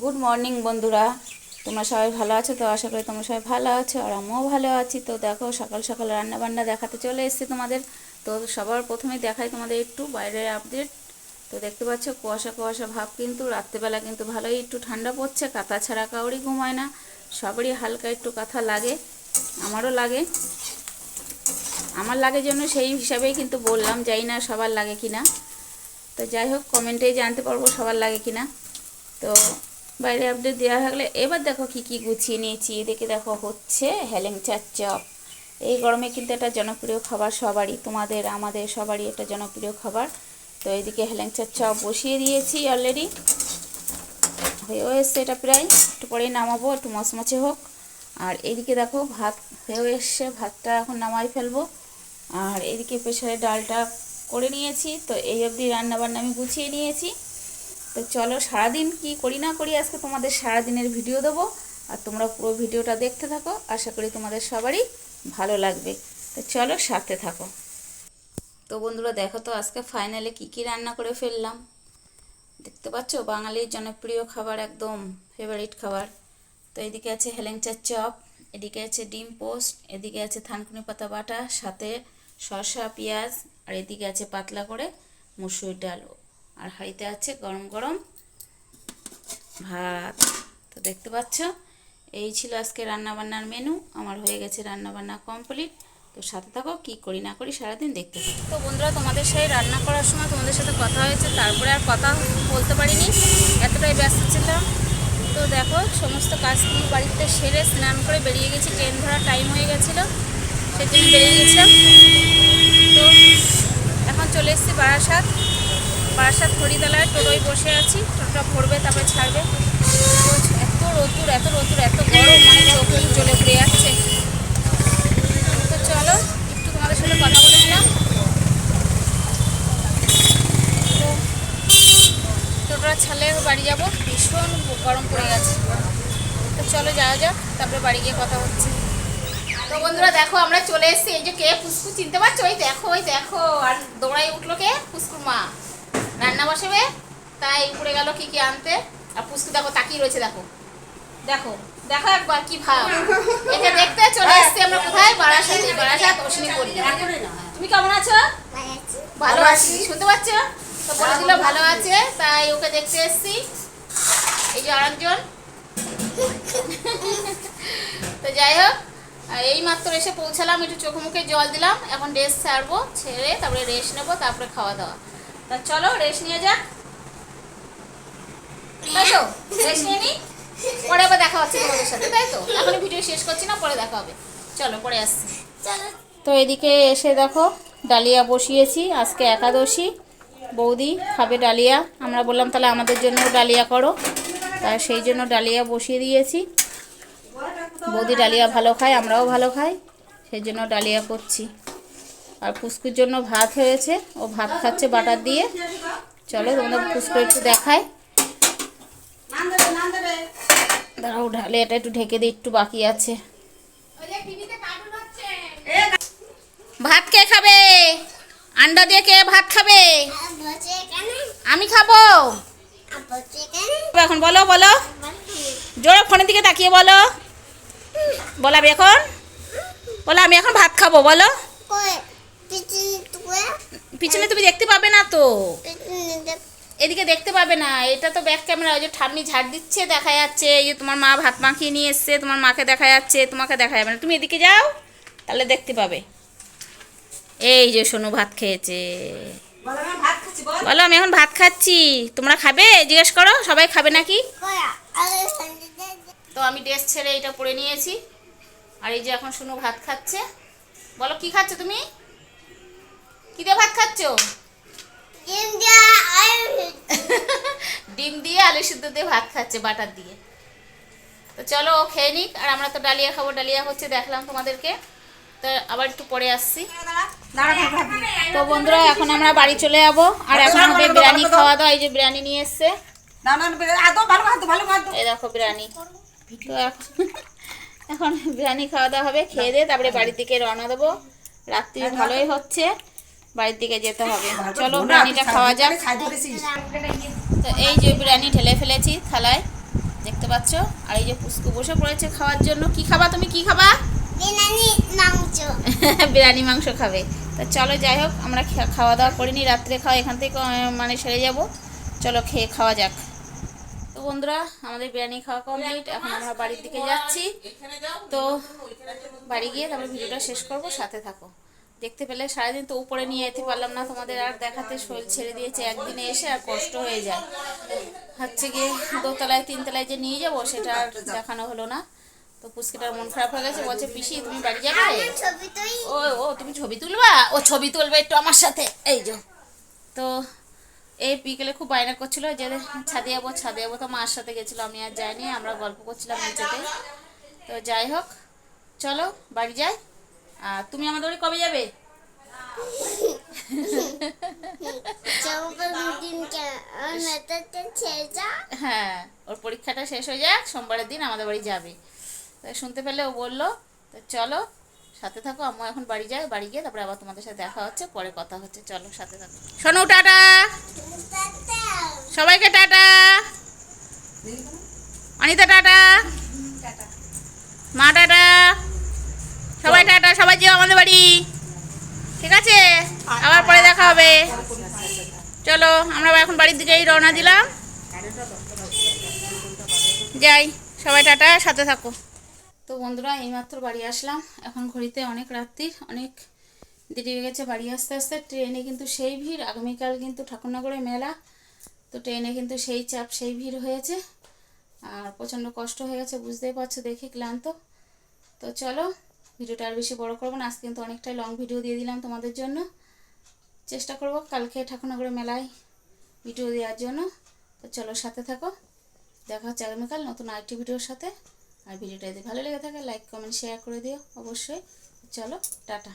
Good morning বন্ধুরা। তোমরা সবাই ভালো আছো? তো আশা করি তোমরা সবাই ভালো আছো, আর আমিও ভালো আছি। তো দেখো, সকাল সকাল রান্না বান্না দেখাতে চলে এসেছি তোমাদের। তো সবার প্রথমে দেখাই তোমাদের একটু বাইরের আপডেট তো দেখতে পাচ্ছ, কুয়াশা কুয়াশা ভাব কিন্তু রাত্রেবেলা কিন্তু ভালোই একটু ঠান্ডা পড়ছে, কাঁথা ছাড়া কাউরি ঘুমায় না। সবারই হালকা একটু কাঁথা লাগে, আমারও লাগে। আমার লাগে জন্য সেই হিসাবেই কিন্তু বললাম যাই না সবার লাগে কিনা। তো যাই হোক কমেন্টেই জানতে পারব সবার লাগে কিনা। তো বাইরে আপডেট দেওয়া থাকলে এবার দেখো কি কি গুছিয়ে নিয়েছি। এদিকে দেখো হচ্ছে হেলেংচার চপ। এই গরমে কিন্তু এটা জনপ্রিয় খাবার সবারই, তোমাদের, আমাদের সবারই এটা জনপ্রিয় খাবার। তো এইদিকে হেলেংচার চপ বসিয়ে দিয়েছি অলরেডি হয়েও এসছে এটা প্রায়। একটু পরেই নামাবো, একটু মচমচে হোক। আর এইদিকে দেখো ভাত, হয়েও এসছে, ভাতটা এখন নামাই ফেলব। আর এদিকে প্রেশারে ডালটা করে নিয়েছি। তো এই অবধি রান্নাবান্না আমি গুছিয়ে নিয়েছি। তো চলো সারাদিন কি করি না করি আজকে তোমাদের সারাদিনের ভিডিও দেবো। আর তোমরা পুরো ভিডিওটা দেখতে থাকো, আশা করি তোমাদের সবারই ভালো লাগবে। তো চলো সাথে থাকো। তো বন্ধুরা দেখো তো আজকে ফাইনালে কি কি রান্না করে ফেললাম। দেখতে পাচ্ছ? বাঙালির জনপ্রিয় খাবার একদম ফেভারিট খাবার। তো এদিকে আছে হেলেংচার চপ, এদিকে আছে ডিম পোস্ট, এদিকে আছে থানকুনি পাতা বাটা, সাথে শসা, পেঁয়াজ, আর এদিকে আছে পাতলা করে মুসুর ডাল। আর হাঁড়িতে আছে গরম গরম ভাত। তো দেখতে পাচ্ছ, এই ছিল আজকে রান্নাবান্নার মেনু আমার হয়ে গেছে রান্নাবান্না কমপ্লিট তো সাথে থাকো, কি করি না করি সারাদিন দেখতে তো বন্ধুরা, তোমাদের সাথে রান্না করার সময় তোমাদের সাথে কথা হয়েছে, তারপরে আর কথা বলতে পারিনি, এতটাই ব্যস্ত ছিলাম। তো দেখো, সমস্ত কাজ নিয়ে বাড়িতে সেরে স্নান করে বেরিয়ে গেছি ট্রেন ধরার টাইম হয়ে গেছিল, সেই জন্য বেরিয়ে গেছিলাম। তো এখন চলে এসেছি বারাসাত। বারাসাত হরিতলায় টোটোয় বসে আছি টোটোটা ভরবে তারপরে ছাড়বে। এত রতুর এত রতুর এত গরম মানে চোখ জ্বলে ঘুরে যাচ্ছে। তো চলো, একটু তোমাদের সাথে কথা বলে নিলাম। টোটোটা ছাড়লে বাড়ি যাব, ভীষণ গরম পড়ে গেছে। তো চলো যাওয়া যাক, তারপরে বাড়ি গিয়ে কথা হচ্ছে। তো বন্ধুরা, দেখো, আমরা চলে এসেছি, এই যে কে ফুসকু চিনতে পারছ? ওই দেখো ওই দেখো, আর দৌড়াই উঠল কে? ফুসকুর মা রান্না বসাবে, তাই উপরে গেল কি কি আনতে, আর পুষ্কু দেখো, তাকিয়ে রয়েছে, দেখো। দেখো দেখো একবার কি ভাব। একে দেখতে চলে এসেছি আমরা কোথায়? বারাসাত বারাসাত অশ্বিনী পড়ি তুমি কেমন আছো? ভালো আছি, শুনতে পাচ্ছ? তো বলে দিল ভালো আছে, তাই ওকে দেখতে এসেছি। এই যে আরেকজন। তো যাই হোক এই মাত্র এসে পৌঁছালাম, একটু চোখে মুখে জল দিলাম, এখন রেস্ট ছাড়বো, ছেড়ে তারপরে রেস্ট নেব, তারপরে খাওয়া দাওয়া। তা চলো রেস্ট নিয়ে যাক। তাই তো রেস্ট নিয়ে নিই পরে আবার দেখা হচ্ছে তোমাদের সাথে তাই তো এখন ভিডিও শেষ করছি না পরে দেখা হবে। চলো পরে আসছি। তো এদিকে এসে দেখো ডালিয়া বসিয়েছি আজকে একাদশী। বৌদি খাবে ডালিয়া। আমরা বললাম তাহলে আমাদের জন্য ডালিয়া করো। তাই সেই জন্য ডালিয়া বসিয়ে দিয়েছি। বৌদি ডালিয়া ভালো খায় আমরাও ভালো খাই সেই জন্য ডালিয়া করছি। আর পুষ্কুর জন্য ভাত হয়েছে। ও ভাত খাচ্ছে বাটার দিয়ে। চলো তোমাদের পুষ্কু একটু দেখায় দাঁড়াও, ঢালে এটা একটু ঢেকে দিই, একটু বাকি আছে। ভাত কে খাবে? আন্ডা দিয়ে কে ভাত খাবে? আমি খাব। এখন বলো বলো। জোরে ফোনের দিকে তাকিয়ে বলো। বলাবি এখন? বলো, আমি এখন ভাত খাব, বলো। পিছনে তুমি দেখতে পাবে না তো। এদিকে দেখতে পাবে না। এটা তো ব্যাক ক্যামেরা ওই যে ঠাম্মি ঝাড় দিচ্ছে দেখা যাচ্ছে। এই যে তোমার মা ভাত মাখিয়ে নিয়ে এসছে তোমার মাকে দেখা যাচ্ছে তোমাকে দেখা যাবে না। তুমি এদিকে যাও তাহলে দেখতে পাবে। এই যে সোনু ভাত খেয়েছে। বলো আমি এখন ভাত খাচ্ছি। তোমরা খাবে? জিজ্ঞেস করো সবাই খাবে নাকি? তো আমি ড্রেস ছেড়ে এটা পরে নিয়েছি। আর এই যে এখন শুনো ভাত খাচ্ছে। বলো কি খাচ্ছ তুমি? কি দিয়ে ভাত খাচ্ছ? ডিম দিয়ে আলু সিদ্ধ। দিয়ে ভাত খাচ্ছে বাটার দিয়ে। তো চলো ও খেয়ে নিক আর আমরা তো ডালিয়া খাব। ডালিয়া হচ্ছে দেখলাম তোমাদেরকে। তো আবার একটু পরে আসছি। তো বন্ধুরা এখন আমরা বাড়ি চলে যাব। আর এখন হবে বিরিয়ানি খাওয়া দাওয়া এই যে বিরিয়ানি নিয়ে এসছে। এই দেখো বিরিয়ানি। তো এখন এখন বিরিয়ানি খাওয়া দাওয়া হবে খেয়ে দিয়ে তারপরে বাড়ির দিকে রওনা দেবো। রাত্রি ভালোই হচ্ছে। বাড়ির দিকে যেতে হবে। চলো বিরিয়ানিটা খাওয়া যাক। তো এই যে বিরিয়ানি ঢেলে ফেলেছি থালায় দেখতে পাচ্ছ? আর এই যে পুষ্কু বসে পড়েছে খাওয়ার জন্য। কি খাবা তুমি? কি খাবা? বিরিয়ানি মাংস। বিরিয়ানি মাংস খাবে। তো চলো যাই হোক আমরা খাওয়া দাওয়া করিনি রাত্রে খাওয়া এখান থেকে মানে সেরে যাব। চলো খেয়ে খাওয়া যাক। তো বন্ধুরা আমাদের বিরিয়ানি খাওয়া কমপ্লিট এখন আমরা বাড়ির দিকে যাচ্ছি। তো বাড়ি গিয়ে তারপরে ভিডিওটা শেষ করব সাথে থাকো। দেখতে পেলে সারাদিন তো উপরে নিয়ে যেতে পারলাম না তোমাদের আর দেখাতে শরীর ছেড়ে দিয়েছে একদিনে এসে আর কষ্ট হয়ে যায়। হচ্ছে গিয়ে দোতলায় তিনতলায় যে নিয়ে যাব সেটা আর দেখানো হলো না। তো পুচকিটার মন খারাপ হয়ে গেছে বলছে পিসি তুমি বাড়ি যাবে? ও ও তুমি ছবি তুলবা? ও ছবি তুলবে একটু আমার সাথে। এই যে। তো এই বিকেলে খুব বায়না করছিল যে ছাদে যাব ছাদে যাব। তো মার সাথে গেছিল আমি আর যাইনি আমরা গল্প করছিলাম নিচেতে। তো যাই হোক চলো বাড়ি যাই। আর তুমি আমাদের বাড়ি কবে যাবে? হ্যাঁ ওর পরীক্ষাটা শেষ হয়ে যাক সোমবারের দিন আমাদের বাড়ি যাবে। তাই শুনতে পেলে ও বলল তো চলো সাথে থাকো আম্মু এখন বাড়ি যায় বাড়ি গিয়ে তারপরে আবার তোমাদের সাথে দেখা হচ্ছে পরে কথা হচ্ছে চলো সাথে থাকো। শোনো টাটা। সবাইকে টাটা। অনিতা টাটা। মা টাটা। টাটা সবাই যেও আমাদের বাড়ি। ঠিক আছে? আবার পরে দেখা হবে। চলো, আমরা এখন বাড়ির দিকেই রওনা দিলাম। যাই, সবাই টাটা, সাথে থাকো। তো বন্ধুরা, এইমাত্র বাড়ি আসলাম। এখন ঘড়িতে অনেক রাত্রির অনেক দেরি হয়ে গেছে বাড়ি আসতে আসতে। ট্রেনে কিন্তু সেই ভিড়, আগামীকাল কিন্তু ঠাকুরনগরে মেলা। তো ট্রেনে কিন্তু সেই চাপ, সেই ভিড় হয়েছে। আর প্রচণ্ড কষ্ট হয়ে গেছে, বুঝতেই পারছ, দেখে ক্লান্ত। তো চলো ভিডিওটা আর বেশি বড় করব না। আজকে কিন্তু অনেকটাই লং ভিডিও দিয়ে দিলাম তোমাদের জন্য। চেষ্টা করব কালকে ঠাকুরনগরে মেলায় ভিডিও দেওয়ার জন্য। তো চলো সাথে থাকো। দেখা হচ্ছে আগামীকাল নতুন আরেকটি ভিডিওর সাথে। আর ভিডিওটা যদি ভালো লেগে থাকে লাইক কমেন্ট শেয়ার করে দিও অবশ্যই। চলো, টাটা।